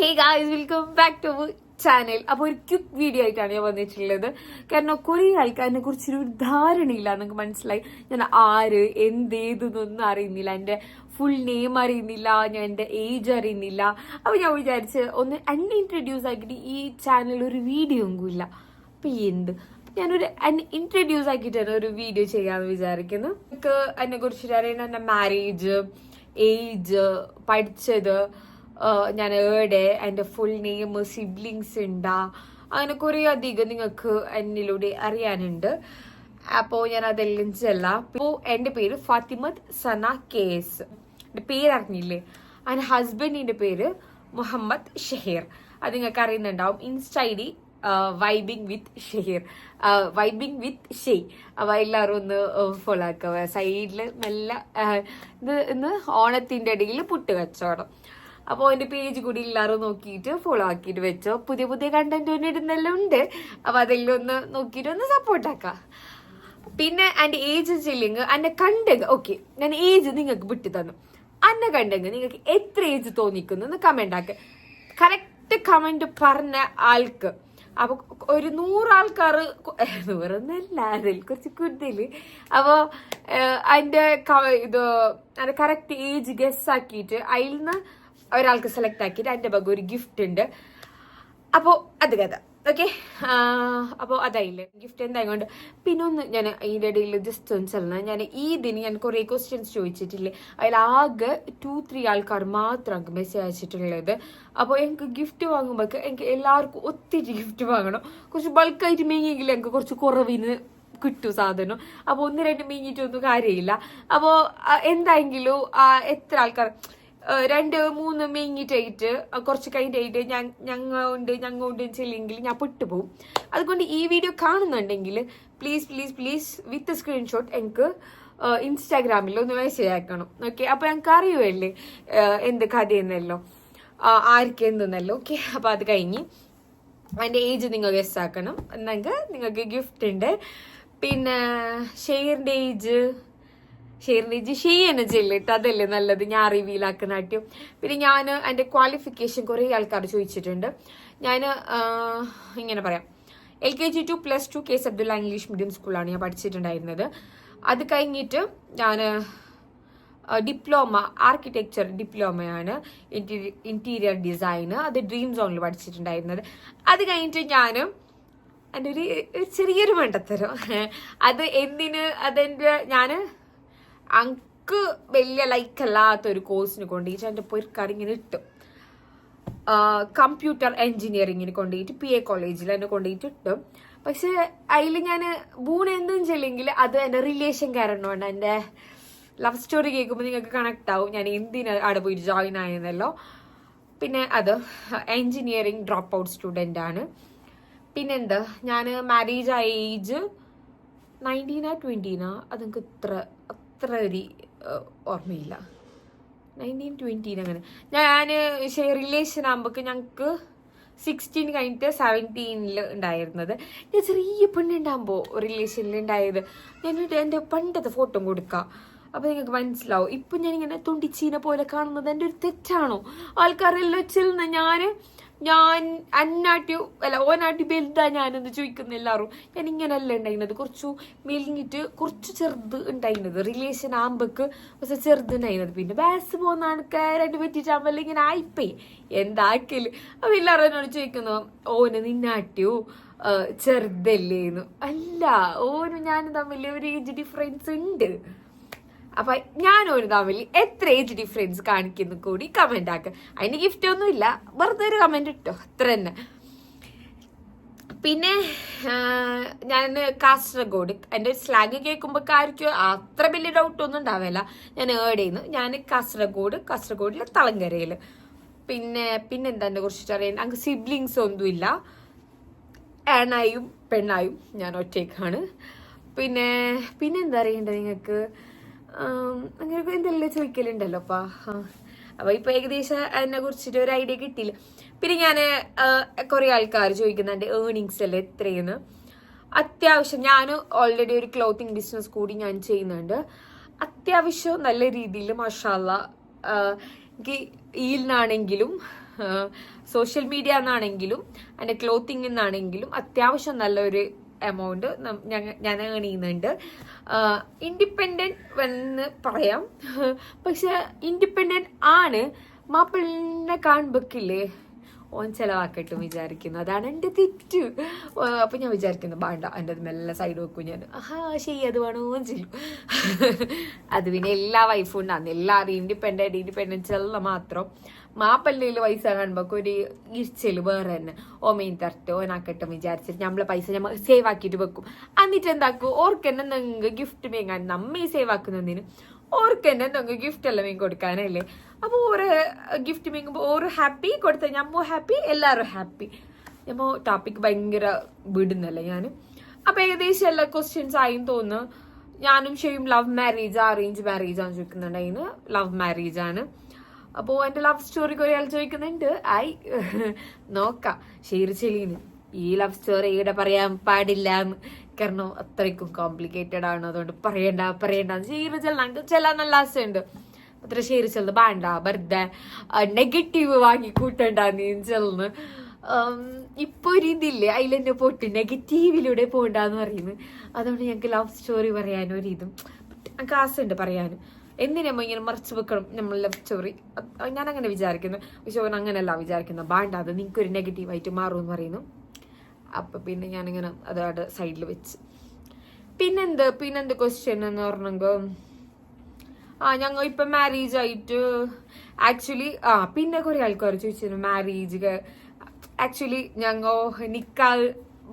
Hey guys welcome back to channel അപ്പോൾ ഒരു quick video ആയിട്ടാണ് ഞാൻ വന്നിട്ടുള്ളത്. കാരണം കുറേ ആൾക്കാരിനെ കുറിച്ചൊരു ധാരണയില്ല നിങ്ങൾക്ക് മനസ്സിലായി. ഞാൻ ആര് എന്തേതെന്നൊന്നും അറിയുന്നില്ല. എന്റെ ഫുൾ നെയിം അറിയുന്നില്ല. ഞാൻ എന്റെ ഏജ് അറിയുന്നില്ല. അപ്പോൾ ഞാൻ വിചാരിച്ച് ഒന്ന് എന്നെ ഇൻട്രൊഡ്യൂസ് ആക്കിയിട്ട് ഈ ചാനലിൽ ഒരു വീഡിയോ ഒന്നും ഇല്ല അപ്പം എന്ത്? ഞാനൊരു ഇൻട്രൊഡ്യൂസ് ആക്കിയിട്ടാണ് ഒരു വീഡിയോ ചെയ്യാമെന്ന് വിചാരിക്കുന്നു. നിങ്ങൾക്ക് കുറിച്ചിട്ട് അറിയണം എന്റെ മാരേജ് ഏജ് പഠിച്ചത് ഞാൻ ഏടെ എന്റെ ഫുൾ നെയിം സിബ്ലിങ്സ് ഉണ്ടാ? അങ്ങനെ കുറേ അധികം നിങ്ങൾക്ക് എന്നിലൂടെ അറിയാനുണ്ട്. അപ്പോൾ ഞാൻ അതെല്ലാം ചെല്ലാം. ഇപ്പോൾ എന്റെ പേര് ഫാത്തിമത് സന കെ എസ് എന്റെ പേരറിഞ്ഞില്ലേ? അതിന്റെ ഹസ്ബൻഡിന്റെ പേര് മുഹമ്മദ് ഷഹീർ. അത് നിങ്ങൾക്ക് അറിയുന്നുണ്ടാവും. Insta I D vibing with Shaheer. Vibing with Shey. അപ്പോൾ എല്ലാവരും ഒന്ന് ഫോളോ ആക്കുക. സൈഡിൽ നല്ല ഇത് ഇന്ന് ഓണത്തിന്റെ ഇടയിൽ പുട്ട് കച്ചവടം. അപ്പോൾ എന്റെ പേജ് കൂടി എല്ലാവരും നോക്കിയിട്ട് ഫോളോ ആക്കിയിട്ട് വെച്ചോ. പുതിയ പുതിയ കണ്ടന്റ് തന്നെ ഇടുന്നെല്ലാം ഉണ്ട്. അപ്പോൾ അതെല്ലാം ഒന്ന് നോക്കിയിട്ട് ഒന്ന് സപ്പോർട്ട് ആക്കാം. പിന്നെ എന്റെ ഏജ് ചെല്ലിങ് എന്നെ കണ്ടെങ്കിൽ ഓക്കെ ഞാൻ ഏജ് നിങ്ങൾക്ക് വിട്ടു തന്നു അന്നെ കണ്ടെങ്കിൽ നിങ്ങൾക്ക് എത്ര ഏജ് തോന്നിക്കുന്നു എന്ന് കമന്റ് ആക്കുക കറക്റ്റ് കമന്റ് പറഞ്ഞ ആൾക്ക്. അപ്പൊ ഒരു നൂറാൾക്കാർ നൂറൊന്നല്ല അതിൽ കുറച്ച് കൂടുതൽ. അപ്പോൾ അതിന്റെ ഇത് അത് കറക്റ്റ് ഏജ് ഗസ് ആക്കിയിട്ട് അതിൽ നിന്ന് ഒരാൾക്ക് സെലക്ട് ആക്കിയിട്ട് അതിന്റെ ഭാഗം ഒരു ഗിഫ്റ്റ് ഉണ്ട്. അപ്പോൾ അത് കഥ. ഓക്കെ അപ്പോൾ അതായില്ലേ? ഗിഫ്റ്റ് എന്തായതുകൊണ്ട് പിന്നെ ഒന്ന് ഞാൻ അതിന്റെ ഇടയിൽ ജസ്റ്റ് ഒന്ന് ചെല്ലണം. ഞാൻ ഈ ഇതിന് ഞാൻ കുറേ ക്വസ്റ്റ്യൻസ് ചോദിച്ചിട്ടില്ലേ? അതിൽ ആകെ ടു ത്രീ ആൾക്കാർ മാത്രം എനിക്ക് മെസ്സേജ് അയച്ചിട്ടുള്ളത്. അപ്പോൾ എനിക്ക് ഗിഫ്റ്റ് വാങ്ങുമ്പോൾ എനിക്ക് എല്ലാവർക്കും ഒത്തിരി ഗിഫ്റ്റ് വാങ്ങണം. കുറച്ച് ബൾക്കായിട്ട് മേങ്ങിയെങ്കിൽ എനിക്ക് കുറച്ച് കുറവിന് കിട്ടും സാധനം. അപ്പോൾ ഒന്ന് രണ്ട് മീങ്ങിയിട്ടൊന്നും കാര്യമില്ല. അപ്പോൾ എന്തായെങ്കിലും എത്ര ആൾക്കാർ രണ്ട് മൂന്ന് മെങ്ങിട്ടായിട്ട് കുറച്ച് കഴിഞ്ഞിട്ടായിട്ട് ഞാൻ ഞങ്ങൾ ഉണ്ട് ഞങ്ങൾ ഉണ്ട് ചെല്ലെങ്കിൽ ഞാൻ പെട്ടുപോകും അതുകൊണ്ട് ഈ വീഡിയോ കാണുന്നുണ്ടെങ്കിൽ please please please with screenshot എനിക്ക് ഇൻസ്റ്റാഗ്രാമിൽ ഒന്ന് മെസ്സേജ് ആക്കണം ഓക്കെ അപ്പോൾ ഞങ്ങൾക്ക് അറിയുമല്ലേ എന്ത് കഥയെന്നല്ലോ? ആർക്ക് എന്തെന്നല്ലോ? ഓക്കെ അപ്പോൾ അത് കഴിഞ്ഞ് അതിന്റെ ഏജ് നിങ്ങൾ ഗസ് ആക്കണം. എന്നെങ്കിൽ നിങ്ങൾക്ക് ഗിഫ്റ്റ് ഉണ്ട്. പിന്നെ ഷെയറിന്റെ ഏജ് ഷെയറിന്റെ ഏജ് ഷെയ്യന്നെ ചെല്ലിട്ട് അതല്ലേ നല്ലത്? ഞാൻ റിവീലാക്കുന്ന ആദ്യം. പിന്നെ ഞാൻ എന്റെ ക്വാളിഫിക്കേഷൻ കുറേ ആൾക്കാർ ചോദിച്ചിട്ടുണ്ട്. ഞാൻ ഇങ്ങനെ പറയാം. L K G to plus two case Abdulla English medium സ്കൂളാണ് ഞാൻ പഠിച്ചിട്ടുണ്ടായിരുന്നത്. അത് കഴിഞ്ഞിട്ട് ഞാൻ ഡിപ്ലോമ ആർക്കിടെക്ചർ ഡിപ്ലോമയാണ് ഇന്റീരിയർ ഡിസൈന് അത് ഡ്രീം സോണിൽ പഠിച്ചിട്ടുണ്ടായിരുന്നത്. അത് കഴിഞ്ഞിട്ട് ഞാൻ എന്റെ ഒരു ചെറിയൊരു മണ്ടത്തരം. അത് എന്തിന് അതെന്റെ ഞാൻ അങ്ക് വലിയ ലൈക്ക് അല്ലാത്ത ഒരു കോഴ്സിന് കൊണ്ടുപോയിട്ട് എന്റെ പൊരിക്കാർ ഇങ്ങനെ ഇട്ടു. കമ്പ്യൂട്ടർ എൻജിനീയറിങ്ങിന് കൊണ്ടുപോയിട്ട് പി എ കോളേജിൽ എന്നെ കൊണ്ടുപോയിട്ട് ഇട്ടു. പക്ഷേ അതിൽ ഞാൻ ബൂണ് എന്തും ചെല്ലെങ്കിൽ അത് എന്റെ റിലേഷൻ കാരണമാണ്. എന്റെ ലവ് സ്റ്റോറി കേൾക്കുമ്പോൾ നിങ്ങൾക്ക് കണക്ട് ആവും. ഞാൻ എന്തിന് അവിടെ പോയിട്ട് ജോയിൻ ആയെന്നല്ലോ. പിന്നെ അത് എൻജിനീയറിങ് ഡ്രോപ്പ് ഔട്ട് സ്റ്റുഡന്റ് ആണ്. പിന്നെന്താ? ഞാൻ മാരേജ് ആയ ഏജ് നയന്റീനാ ട്വന്റീനാ അതെനിക്ക് ഇത്ര അത്ര ഒരു ഓർമ്മയില്ല. നയന്റീൻ ട്വന്റീൻ അങ്ങനെ. ഞാൻ റിലേഷൻ ആകുമ്പോൾ ഞങ്ങൾക്ക് സിക്സ്റ്റീൻ കഴിഞ്ഞിട്ട് സെവന്റീനിൽ ഉണ്ടായിരുന്നത് ഞാൻ ചെറിയ പെണ്ണുണ്ടാകുമ്പോൾ റിലേഷനിൽ ഉണ്ടായത് ഞാനിട്ട് എന്റെ പണ്ടത്തെ ഫോട്ടോ കൊടുക്കാം. അപ്പോൾ നിങ്ങൾക്ക് മനസ്സിലാവും. ഇപ്പം ഞാനിങ്ങനെ തുണ്ടിച്ചീനെ പോലെ കാണുന്നത് എന്റെ ഒരു തെറ്റാണോ? ആൾക്കാരെല്ലാം ചെല്ലുന്ന ഞാൻ ഞാൻ അന്നാട്ടി അല്ല ഓനാട്ടി വലുതാ ഞാനെന്ന് ചോദിക്കുന്ന എല്ലാവരും ഞാൻ ഇങ്ങനെയല്ല ഉണ്ടായിരുന്നത്. കുറച്ചു മെലിഞ്ഞിട്ട് കുറച്ച് ചെറുത് ഉണ്ടായിരുന്നത്. റിലേഷൻ ആകുമ്പോക്ക് പക്ഷെ ചെറുത് ഉണ്ടായിരുന്നത്. പിന്നെ ബാസ് പോകുന്ന ആൾക്കാരായിട്ട് പറ്റിയിട്ടാകുമ്പോൾ ഇങ്ങനെ ആയിപ്പോയി. എന്താക്കൽ അപ്പം എല്ലാവരും എന്നോട് ചോദിക്കുന്നു ഓന് നിന്നാട്ടിയോ ചെറുതല്ലേന്ന് അല്ല ഓനും ഞാനും തമ്മിൽ ഒരു ഏജ് ഡിഫറൻസ് ഉണ്ട്. അപ്പൊ ഞാനൊരു തമ്മിൽ എത്ര ഏജ് ഡിഫറൻസ് കാണിക്കുന്നു കൂടി കമന്റ് ആക്കുക അതിന് ഗിഫ്റ്റ് ഒന്നും ഇല്ല. വെറുതെ ഒരു കമന്റ് ഇട്ടോ. അത്ര തന്നെ. പിന്നെ ഞാൻ കാസർഗോഡ്. എന്റെ സ്ലാങ് കേൾക്കുമ്പോൾ ആർക്കും അത്ര വലിയ ഡൗട്ട് ഒന്നും ഉണ്ടാവില്ല ഞാൻ ഏഡ് ചെയ്യുന്നു. ഞാൻ കാസർഗോഡ് കാസർഗോഡിലെ തളങ്കരയിൽ പിന്നെ പിന്നെ പിന്നെന്താ എന്നെ കുറിച്ചിട്ട് അറിയാൻ? അങ്ങ് സിബ്ലിങ്സ് ഒന്നുമില്ല ആണായും പെണ്ണായും ഞാൻ ഒറ്റയ്ക്കാണ്. പിന്നെ പിന്നെന്താ അറിയേണ്ടത് നിങ്ങൾക്ക്? അങ്ങനെ എന്തെല്ലാം ചോദിക്കലുണ്ടല്ലോ അപ്പാ. അപ്പൊ ഇപ്പൊ ഏകദേശം അതിനെ കുറിച്ചിട്ട് ഒരു ഐഡിയ കിട്ടിയില്ല. പിന്നെ ഞാൻ കുറെ ആൾക്കാർ ചോദിക്കുന്നുണ്ട് ഏർണിങ്സ് അല്ലേ എത്രയെന്ന് അത്യാവശ്യം ഞാൻ ഓൾറെഡി ഒരു ക്ലോത്തിങ് ബിസിനസ് കൂടി ഞാൻ ചെയ്യുന്നുണ്ട്. അത്യാവശ്യം നല്ല രീതിയിൽ മഷാല്ല എനിക്ക് ഈലിനാണെങ്കിലും സോഷ്യൽ മീഡിയ എന്നാണെങ്കിലും എന്റെ ക്ലോത്തിങ് എന്നാണെങ്കിലും അത്യാവശ്യം നല്ലൊരു എമൗണ്ട് ഞാൻ ഏൺ ചെയ്യുന്നുണ്ട്. ഇൻഡിപെൻഡന്റ് എന്ന് പറയാം. പക്ഷെ ഇൻഡിപെൻഡന്റ് ആണ് മാപ്പിളിനെ കാണുമ്പോക്കില്ലേ? ഓൻ ചെലവാക്കട്ടും വിചാരിക്കുന്നു. അതാണ് എന്റെ തെറ്റ്. അപ്പം ഞാൻ വിചാരിക്കുന്നു വേണ്ട എന്റെ അത് മെല്ലെ സൈഡ് വെക്കും ഞാൻ. ആഹാ ശരി അത് വേണോ? ചെയ്യും അത് പിന്നെ എല്ലാ വൈഫും ഉണ്ടാകുന്നു എല്ലാവരും ഇൻഡിപെൻഡന്റ് ഇൻഡിപെൻഡൻസ് എല്ലാം മാത്രം. മാപ്പല്ലയിൽ പൈസ കാണുമ്പോൾ ഒരു ഇരിച്ചൽ വേറെ തന്നെ. ഓമയും തരട്ടെ ഓനാക്കട്ടെ വിചാരിച്ചിട്ട് നമ്മളെ പൈസ നമ്മൾ സേവ് ആക്കിയിട്ട് വെക്കും. എന്നിട്ട് എന്താക്കും? ഓർക്കെന്നെ നിങ്ങൾക്ക് ഗിഫ്റ്റ് മേങ്ങാൻ നമ്മ സേവ് ആക്കുന്നതിന് ഓർക്കെന്നെ നിങ്ങൾക്ക് ഗിഫ്റ്റ് എല്ലാം മീൻ കൊടുക്കാനല്ലേ? അപ്പോൾ ഓരോ ഗിഫ്റ്റ് മേങ്ങുമ്പോൾ ഓരോ ഹാപ്പി കൊടുത്ത ഞമ്മ ഹാപ്പി എല്ലാവരും ഹാപ്പി ഞമ്മ ടോപ്പിക് ഭയങ്കര വിടുന്നല്ലേ ഞാൻ അപ്പോൾ ഏകദേശം എല്ലാ ക്വസ്റ്റ്യൻസ് ആയും തോന്നുന്നു. ഞാനും ഷെയും ലവ് മാരേജ് അറേഞ്ച് മാരേജ് ആണ് ചോദിക്കുന്നുണ്ടായിരുന്നു. ലവ് മാരേജ് ആണ്. അപ്പോൾ എന്റെ ലവ് സ്റ്റോറി ഒരാൾ ചോദിക്കുന്നുണ്ട്. ഐ നോക്കാം. ഷെയർ ചെലീന് ഈ ലവ് സ്റ്റോറി ഇവിടെ പറയാൻ പാടില്ല കാരണം അത്രയ്ക്കും കോംപ്ലിക്കേറ്റഡ് ആണ്. അതുകൊണ്ട് പറയണ്ട പറയണ്ട. ഷെയർ ചെല്ലാം ചെല്ലാൻ നല്ല ആശയുണ്ട് അത്ര ഷെയർ ചെല്ലുന്നത് വേണ്ട വെറുതെ നെഗറ്റീവ് വാങ്ങി കൂട്ടണ്ട നീ ചെല്ലുന്നു ഇപ്പൊ ഒരു ഇതില്ലേ അതിൽ എന്നെ പോട്ട് നെഗറ്റീവിലൂടെ പോകണ്ടെന്ന് പറയുന്നത്. അതുകൊണ്ട് ഞങ്ങൾക്ക് ലവ് സ്റ്റോറി പറയാനും ഒരു ഇതും. ഞങ്ങൾക്ക് ആശയുണ്ട് പറയാനും. എന്തിനമ്മ ഇങ്ങനെ മറച്ചു വെക്കണം നമ്മൾ ലവ് സ്റ്റോറി ഞാൻ അങ്ങനെ വിചാരിക്കുന്നു. പക്ഷെ അവൻ അങ്ങനെയല്ല വിചാരിക്കുന്നത്. വേണ്ട അത് നിങ്ങൾക്കൊരു നെഗറ്റീവായിട്ട് മാറും എന്ന് പറയുന്നു. അപ്പൊ പിന്നെ ഞാനിങ്ങനെ അതവിടെ സൈഡിൽ വെച്ച്. പിന്നെന്ത്? പിന്നെന്ത് ക്വസ്റ്റ്യൻ എന്ന് പറഞ്ഞെങ്കിൽ ആ ഞങ്ങൾ ഇപ്പൊ മാരേജ് ആയിട്ട് ആക്ച്വലി ആ പിന്നെ കുറെ ആൾക്കാർ ചോദിച്ചിരുന്നു മാരേജ് ആക്ച്വലി ഞങ്ങൾ നിക്കാൽ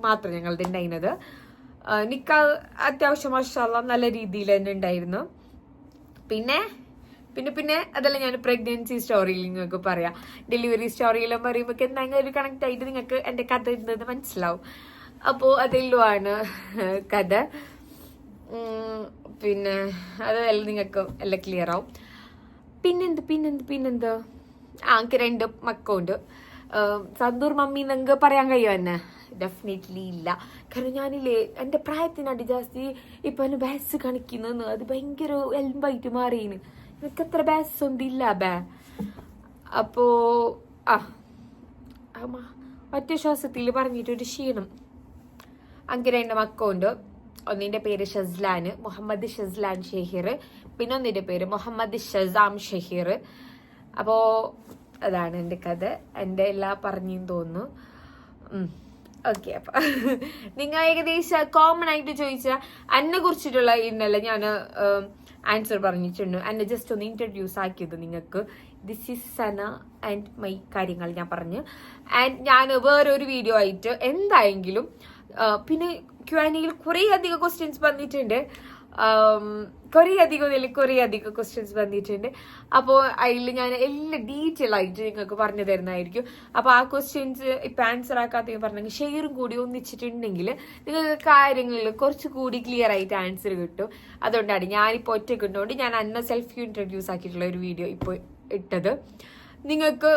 മാത്രം ഞങ്ങളുടെ ഉണ്ടായിരുന്നത് നിക്കാൽ അത്യാവശ്യം മഷാല നല്ല രീതിയിൽ തന്നെ ഉണ്ടായിരുന്നു പിന്നെ പിന്നെ പിന്നെ അതല്ല ഞാൻ പ്രഗ്നൻസി സ്റ്റോറിയിൽ നിങ്ങൾക്ക് പറയാം. ഡെലിവറി സ്റ്റോറിയിലും പറയുമ്പോൾ എന്തെങ്കിലും ഒരു കണക്ട് ആയിട്ട് നിങ്ങൾക്ക് എന്റെ കഥ ഇരുന്നത് മനസ്സിലാവും. അപ്പോൾ ആണ് കഥ. പിന്നെ അതെല്ലാം നിങ്ങൾക്ക് എല്ലാം ക്ലിയർ ആവും. പിന്നെന്ത് പിന്നെന്ത് പിന്നെന്ത്? ആ എനിക്ക് രണ്ട് മക്കളുണ്ട്. സന്തൂർ മമ്മി നിങ്ങൾക്ക് പറയാൻ കഴിയുമോ എന്നെ? ഡെഫിനറ്റ്ലി ഇല്ല. കാരണം ഞാനില്ലേ എന്റെ പ്രായത്തിനടി ജാസ്തി ഇപ്പൊ എന്നെ ബാസ് കണിക്കുന്നു അത് ഭയങ്കര എൽമ്പായിട്ട് മാറിയിന്. എനിക്ക് അത്ര ബാസ് ഒന്നും ഇല്ല ബേ. അപ്പോ ആ. ഒറ്റ ശ്വാസത്തിൽ പറഞ്ഞിട്ടൊരു ക്ഷീണം. അങ്ങനെ എന്റെ മക്കോണ്ട്? ഒന്നിന്റെ പേര് ഷസ്ലാന് മുഹമ്മദ് ഷസ്ലാൻ ഷെഹീർ പിന്നെ ഒന്നിന്റെ പേര് മുഹമ്മദ് ഷസാം ഷെഹീർ. അപ്പോ അതാണ് എന്റെ കഥ. എന്റെ എല്ലാ പറഞ്ഞു തോന്നുന്നു. ഓക്കെ അപ്പൊ നിങ്ങൾ ഏകദേശം കോമൺ ആയിട്ട് ചോദിച്ച എന്നെ കുറിച്ചിട്ടുള്ള ഇന്നലെ ഞാൻ ആൻസർ പറഞ്ഞിട്ടുണ്ട്. അന്നെ ജസ്റ്റ് ഒന്ന് ഇൻട്രൊഡ്യൂസ് ആക്കിയത് നിങ്ങൾക്ക്. This is Sana and my കാര്യങ്ങൾ ഞാൻ പറഞ്ഞു. ആൻഡ് ഞാൻ വേറൊരു വീഡിയോ ആയിട്ട് എന്തായെങ്കിലും പിന്നെ ക്വാനിയിൽ കുറേ അധികം ക്വസ്റ്റ്യൻസ് വന്നിട്ടുണ്ട്. കുറേ അധികം ഇതിൽ കുറേ അധികം ക്വസ്റ്റ്യൻസ് വന്നിട്ടുണ്ട്. അപ്പോൾ അതിൽ ഞാൻ എല്ലാ ഡീറ്റെയിൽ ആയിട്ട് നിങ്ങൾക്ക് പറഞ്ഞു തരുന്നതായിരിക്കും. അപ്പോൾ ആ ക്വസ്റ്റ്യൻസ് ഇപ്പം ആൻസർ ആക്കാത്ത പറഞ്ഞെങ്കിൽ ഷെയറും കൂടി ഒന്നിച്ചിട്ടുണ്ടെങ്കിൽ നിങ്ങൾക്ക് കാര്യങ്ങളിൽ കുറച്ച് കൂടി ക്ലിയർ ആയിട്ട് ആൻസർ കിട്ടും. അതുകൊണ്ടാണ് ഞാനിപ്പോൾ ഒറ്റയ്ക്ക് ഉണ്ടോണ്ട് ഞാൻ അന്ന സെൽഫ് ഇൻട്രൊഡ്യൂസ് ആക്കിയിട്ടുള്ള ഒരു വീഡിയോ ഇപ്പോൾ ഇട്ടത്. നിങ്ങൾക്ക്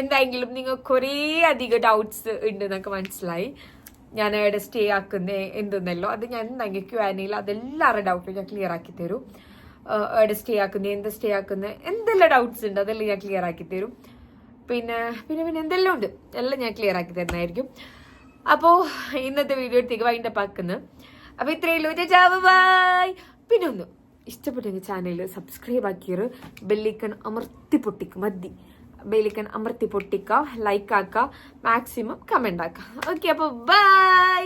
എന്തായെങ്കിലും നിങ്ങൾക്ക് കുറേ അധികം ഡൗട്ട്സ് ഉണ്ട് എന്നൊക്കെ മനസ്സിലായി. ഞാൻ അവിടെ സ്റ്റേ ആക്കുന്നേ എന്തെന്നല്ലോ. അത് ഞാൻ എന്തെങ്കിലും ക്യു അതെല്ലാം അതെല്ലാവരുടെ ഡൗട്ടും ഞാൻ ക്ലിയർ ആക്കി തരും. അവിടെ സ്റ്റേ ആക്കുന്നത് എന്ത് സ്റ്റേ ആക്കുന്നത് എന്തെല്ലാം ഡൗട്ട്സ് ഉണ്ട് അതെല്ലാം ഞാൻ ക്ലിയർ ആക്കി തരും. പിന്നെ പിന്നെ പിന്നെ എന്തെല്ലാം ഉണ്ട്? എല്ലാം ഞാൻ ക്ലിയർ ആക്കി തരുന്നതായിരിക്കും. അപ്പോൾ ഇന്നത്തെ വീഡിയോ എടുത്തേക്ക് വൈൻഡപ്പ് പാക്കുന്നു അപ്പോൾ ഇത്രയുള്ളൂ ജാവ് ബൈ. പിന്നെ ഒന്ന് ഇഷ്ടപ്പെട്ടെങ്കിൽ ചാനൽ സബ്സ്ക്രൈബ് ആക്കിയത് ബെല്ലിക്കൺ അമർത്തി പൊട്ടിക്കും. മതി. ബെല്ലിക്കൺ അമർത്തി പൊട്ടിക്കുക ലൈക്ക് ആക്കുക മാക്സിമം കമന്റ് ആക്കുക ഓക്കെ അപ്പോൾ ബൈ